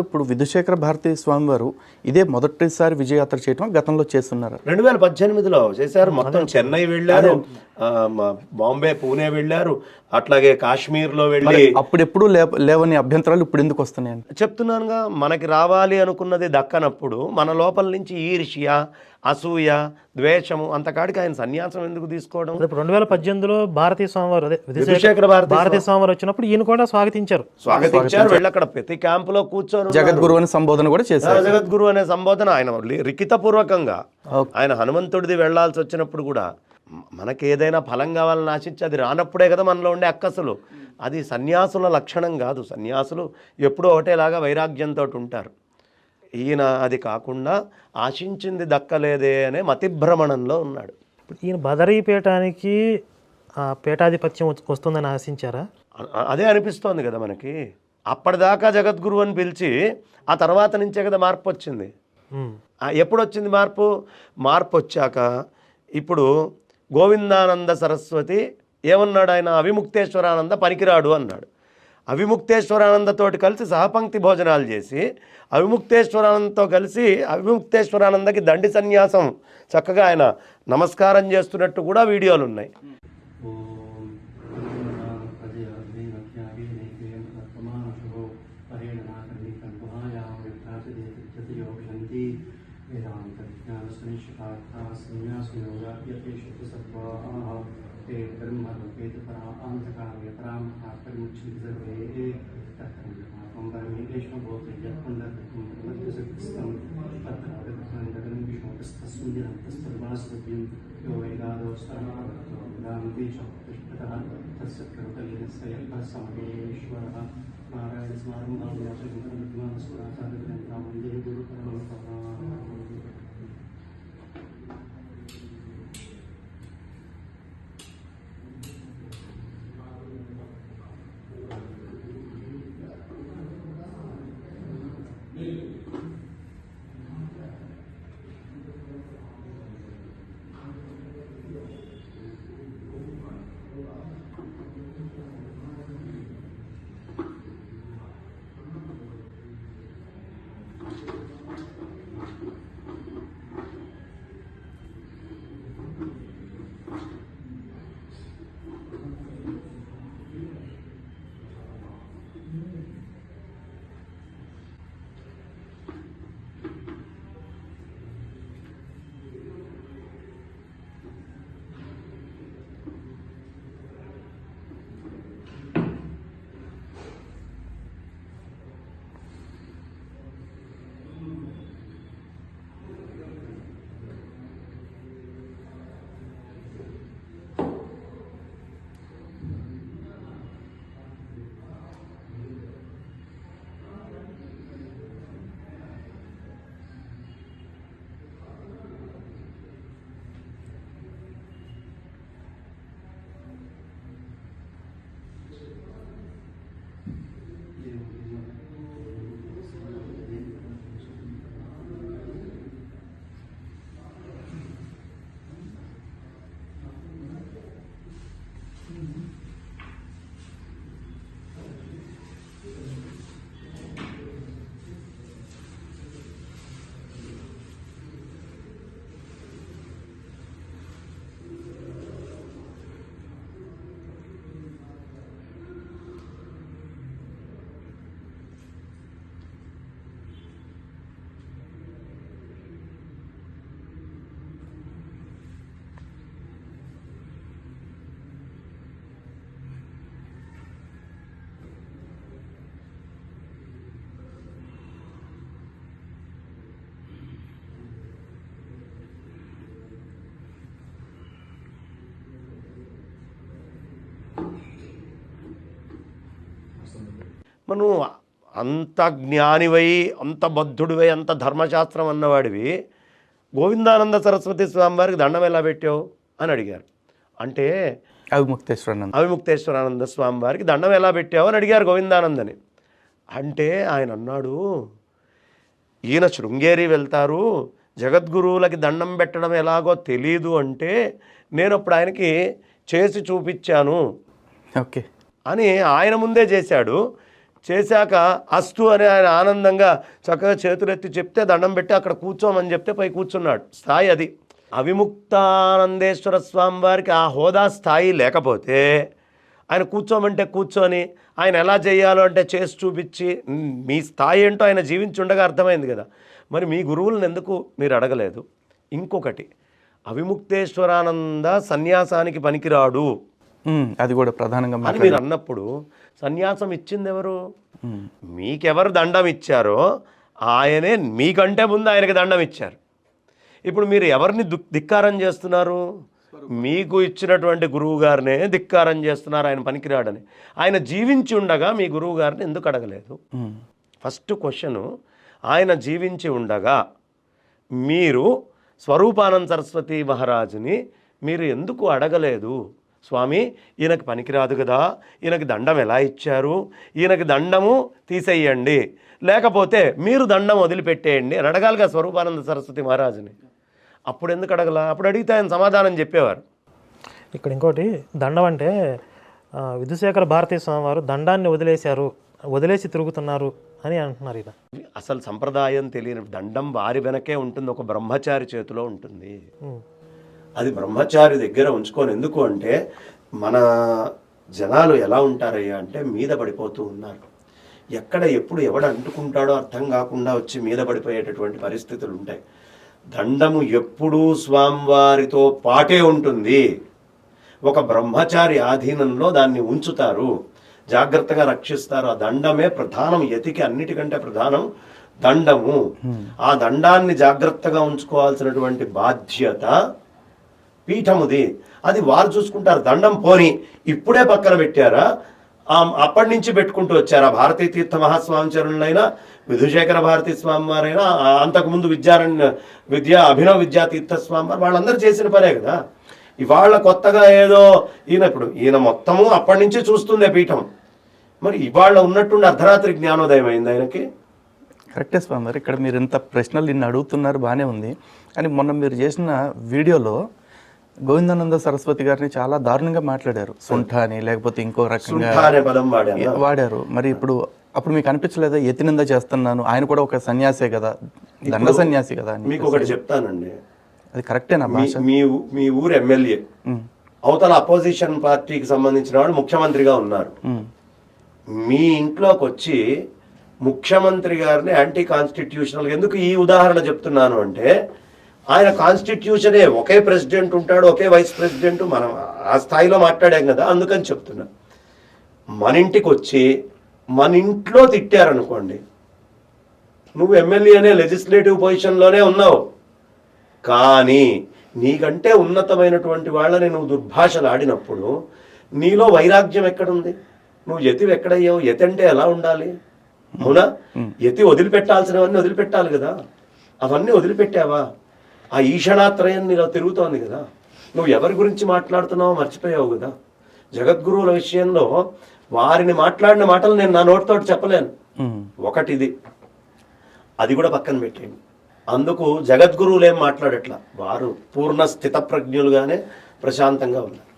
ఇప్పుడు విధుశేఖర భారతీ స్వామి వారు ఇదే మొదటిసారి విజయయాత్ర చేయటం గతంలో చేస్తున్నారు. రెండు వేల పద్దెనిమిదిలో చేశారు మొత్తం చెన్నై వెళ్ళారు బాంబే పూణే వెళ్ళారు అట్లాగే కాశ్మీర్లో వెళ్ళి అప్పుడు ఎప్పుడు లేవని అభ్యంతరాలు ఇప్పుడు ఎందుకు వస్తున్నాయండి చెప్తున్నానుగా మనకి రావాలి అనుకున్నది దక్కనప్పుడు మన లోపల నుంచి ఈర్ష్య అసూయ ద్వేషము అంతకాడికి ఆయన సన్యాసం ఎందుకు తీసుకోవడం? రెండు వేల పద్దెనిమిదిలో భారతీయ స్వామివారు అదే భారతీయ స్వామివారు వచ్చినప్పుడు ఈయన కూడా స్వాగతించారు. స్వాగతించారు వెళ్ళి అక్కడ ప్రతి క్యాంపులో కూర్చొని జగద్గురు అని సంబోధన కూడా చేశారు. జగద్గురు అనే సంబోధన ఆయన లిఖితపూర్వకంగా. ఆయన హనుమంతుడిది వెళ్ళాల్సి వచ్చినప్పుడు కూడా మనకి ఏదైనా ఫలం కావాలని ఆశించి అది రానప్పుడే కదా మనలో ఉండే అక్కసులు. అది సన్యాసుల లక్షణం కాదు. సన్యాసులు ఎప్పుడూ ఒకటేలాగా వైరాగ్యంతో ఉంటారు. ఈయన అది కాకుండా ఆశించింది దక్కలేదే అనే మతిభ్రమణంలో ఉన్నాడు. ఇప్పుడు ఈయన బదరీ పీఠానికి ఆ, పీఠాధిపత్యం వస్తుందని ఆశించారా? అదే అనిపిస్తోంది కదా మనకి. అప్పటిదాకా జగద్గురు అని పిలిచి ఆ తర్వాత నుంచే కదా మార్పు వచ్చింది. ఎప్పుడు వచ్చింది మార్పు? మార్పు వచ్చాక ఇప్పుడు గోవిందానంద సరస్వతి ఏమన్నాడు ఆయన? అవిముక్తేశ్వరానంద పనికిరాడు అన్నాడు. అవిముక్తేశ్వరానందతోటి కలిసి సహపంక్తి భోజనాలు చేసి అవిముక్తేశ్వరానందతో కలిసి అవిముక్తేశ్వరానందకి దండి సన్యాసం చక్కగా ఆయన నమస్కారం చేస్తున్నట్టు కూడా వీడియోలు ఉన్నాయి. ते ब्रह्मरूपेत परामांसकामे परामहाकर्मुच्छिद्रवे तत्कर्मणात्मगामिनेषु भोजयत्पुण्डकं मध्यसक्तिस्थं तत्र अवगतखण्डकं विष्णुतस्तस्सूर्यं तस्सर्वास्वद्यं यो वैगादो सर्वभक्तो गान्ति चतुष्पदः तस्य प्रवतलिनस्य यः समयेश्वरः नारायणस्मारं गामिनाशकं विद्वांसुराचार्यग्रन्थामञ्जय गुरुपरमपरा మనం అంత జ్ఞానివై అంత బద్ధుడివై అంత ధర్మశాస్త్రం అన్నవాడివి. గోవిందానంద సరస్వతి స్వామి వారికి దండం ఎలా పెట్టావు? అని అడిగారు. అంటే అవిముక్తేశ్వరానంద. అవిముక్తేశ్వరానంద స్వామి వారికి దండం ఎలా పెట్టావు? అని అడిగారు గోవిందానందని. అంటే ఆయన అన్నాడు ఈయన శృంగేరి వెళ్తారు. జగద్గురువులకి దండం పెట్టడం ఎలాగో తెలీదు అంటే నేను అప్పుడు ఆయనకి చేసి చూపించాను. ఓకే. అని ఆయన ముందే చేశాడు. చేశాక అస్తు అని ఆయన ఆనందంగా చక్కగా చేతులెత్తి చెప్తే దండం పెట్టి అక్కడ కూర్చోమని చెప్తే పై కూర్చున్నాడు. స్థాయి అది. అవిముక్తానందేశ్వర స్వామి వారికి ఆ హోదా స్థాయి లేకపోతే ఆయన కూర్చోమంటే కూర్చొని ఆయన ఎలా చేయాలో అంటే చేసి చూపించి మీ స్థాయి ఏంటో ఆయన జీవించి ఉండగా అర్థమైంది కదా. మరి మీ గురువులను ఎందుకు మీరు అడగలేదు? ఇంకొకటి అవిముక్తేశ్వరానంద సన్యాసానికి పనికిరాడు. అది కూడా ప్రధానంగా మీరు అన్నప్పుడు సన్యాసం ఇచ్చింది ఎవరు మీకెవరు దండం ఇచ్చారో ఆయనే మీకంటే ముందు ఆయనకి దండం ఇచ్చారు ఇప్పుడు మీరు ఎవరిని ధిక్కారం చేస్తున్నారు? మీకు ఇచ్చినటువంటి గురువు గారినే ధిక్కారం చేస్తున్నారు ఆయన పనికిరాడని. ఆయన జీవించి ఉండగా మీ గురువు గారిని ఎందుకు అడగలేదు? ఫస్ట్ క్వశ్చను ఆయన జీవించి ఉండగా మీరు స్వరూపానంద సరస్వతి మహారాజుని మీరు ఎందుకు అడగలేదు? స్వామి ఈయనకి పనికిరాదు కదా. ఈయనకి దండం ఎలా ఇచ్చారు? ఈయనకి దండము తీసేయండి. లేకపోతే మీరు దండం వదిలిపెట్టేయండి అని అడగాలిగా స్వరూపానంద సరస్వతి మహారాజుని. అప్పుడు ఎందుకు అడగల? అప్పుడు అడిగితే ఆయన సమాధానం చెప్పేవారు. ఇక్కడ ఇంకోటి దండం అంటే విధుశేఖర భారతీ స్వామి వారు దండాన్ని వదిలేశారు వదిలేసి తిరుగుతున్నారు అని అంటున్నారు ఈయన. అసలు సంప్రదాయం తెలియని దండం వారి వెనకే ఉంటుంది ఒక బ్రహ్మచారి చేతిలో ఉంటుంది. అది బ్రహ్మచారి దగ్గర ఉంచుకొని ఎందుకు అంటే మన జనాలు ఎలా ఉంటారయ్యా అంటే మీద పడిపోతూ ఉన్నారు. ఎక్కడ ఎప్పుడు ఎవడు అంటుకుంటాడో అర్థం కాకుండా వచ్చి మీద పడిపోయేటటువంటి పరిస్థితులు ఉంటాయి. దండము ఎప్పుడూ స్వామివారితో పాటే ఉంటుంది. ఒక బ్రహ్మచారి ఆధీనంలో దాన్ని ఉంచుతారు. జాగ్రత్తగా రక్షిస్తారు. ఆ దండమే ప్రధానం యతికి అన్నిటికంటే ప్రధానం దండము. ఆ దండాన్ని జాగ్రత్తగా ఉంచుకోవాల్సినటువంటి బాధ్యత పీఠముది అది వారు చూసుకుంటారు దండం పోని. ఇప్పుడే పక్కన పెట్టారా? అప్పటి నుంచి పెట్టుకుంటూ వచ్చారా? భారతీ తీర్థ మహాస్వామి చరణులైనా విధుశేఖర భారతీ స్వామి వారైనా అంతకుముందు విద్యారణ్య విద్యా అభినవ విద్యా తీర్థ స్వామి వారు వాళ్ళందరూ చేసిన పనే కదా. ఇవాళ కొత్తగా ఏదో ఈయన ఇప్పుడు ఈయన మొత్తము అప్పటి నుంచి చూస్తుందే పీఠం. మరి ఇవాళ ఉన్నట్టుండి అర్ధరాత్రి జ్ఞానోదయం అయింది ఆయనకి కరెక్టే స్వామి మరి ఇక్కడ మీరు ఇంత ప్రశ్నలు నిన్ను అడుగుతున్నారు బాగానే ఉంది. కానీ మొన్న మీరు చేసిన వీడియోలో గోవిందానంద సరస్వతి గారిని చాలా దారుణంగా మాట్లాడారు. సుంఠ అని లేకపోతే ఇంకో రకంగా వాడారు. మరి ఇప్పుడు అప్పుడు మీకు అనిపించలేదా? ఎత్తినింద చేస్తున్నాను ఆయన కూడా ఒక సన్యాసే కదా? దండ సన్యాసి కదా మీకు ఒకటి చెప్తానండి. అది కరెక్టేనా మీ మీ ఊరు ఎమ్మెల్యే. అవతల అపోజిషన్ పార్టీకి సంబంధించిన వాళ్ళు ముఖ్యమంత్రిగా ఉన్నారు. మీ ఇంట్లోకి వచ్చి ముఖ్యమంత్రి గారిని యాంటీ కాన్స్టిట్యూషనల్ ఎందుకు ఈ ఉదాహరణ చెప్తున్నాను అంటే ఆయన కాన్స్టిట్యూషనే ఒకే ప్రెసిడెంట్ ఉంటాడు ఒకే వైస్ ప్రెసిడెంట్ మనం ఆ స్థాయిలో మాట్లాడాం కదా అందుకని చెప్తున్నా. మన ఇంటికి వచ్చి మన ఇంట్లో తిట్టారనుకోండి నువ్వు ఎమ్మెల్యేనే లెజిస్లేటివ్ పొజిషన్లోనే ఉన్నావు. కానీ నీకంటే ఉన్నతమైనటువంటి వాళ్ళని నువ్వు దుర్భాషలు ఆడినప్పుడు నీలో వైరాగ్యం ఎక్కడుంది? నువ్వు యతి ఎక్కడయ్యావు? యతి అంటే ఎలా ఉండాలి? అవునా యతి వదిలిపెట్టాల్సినవన్నీ వదిలిపెట్టాలి కదా. అవన్నీ వదిలిపెట్టావా? ఆ ఈషణాత్రయం నీలో తిరుగుతోంది కదా. నువ్వు ఎవరి గురించి మాట్లాడుతున్నావో మర్చిపోయావు కదా. జగద్గురువుల విషయంలో వారిని మాట్లాడిన మాటలు నేను నా నోటితోటి చెప్పలేను. ఒకటిది అది కూడా పక్కన పెట్టేయండి. అందుకు జగద్గురువులు ఏం మాట్లాడట్లా? వారు పూర్ణ స్థిత ప్రజ్ఞులుగానే ప్రశాంతంగా ఉన్నారు.